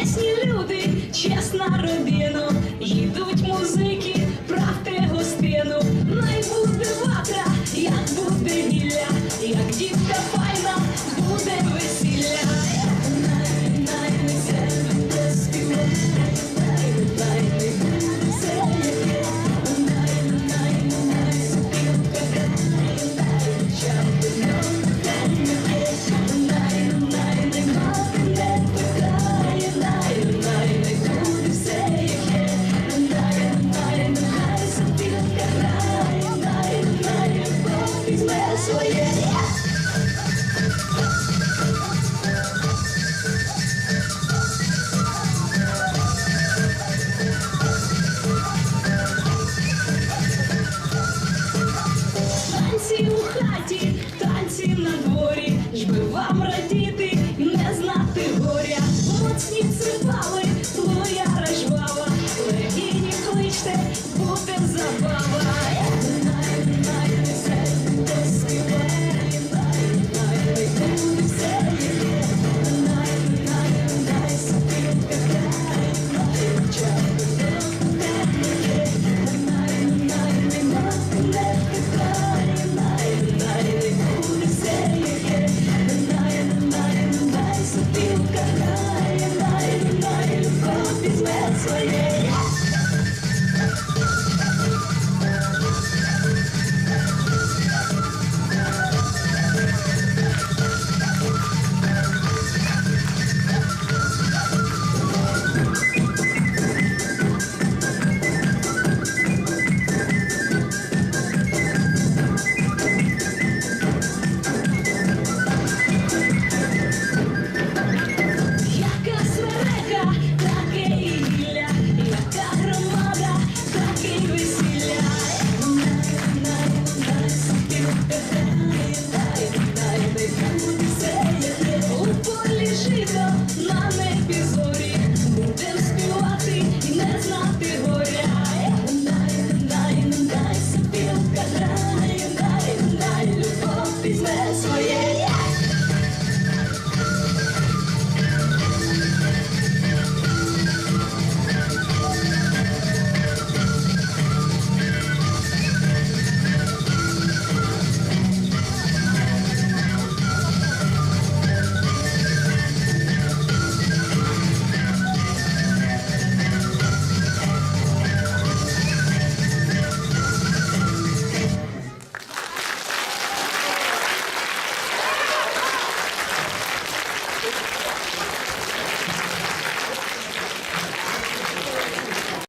чесні люди, чесна родина. Своє. Танці у хаті, танці на дворі, ж би вам радіти, не знати горя. Моцні цвітали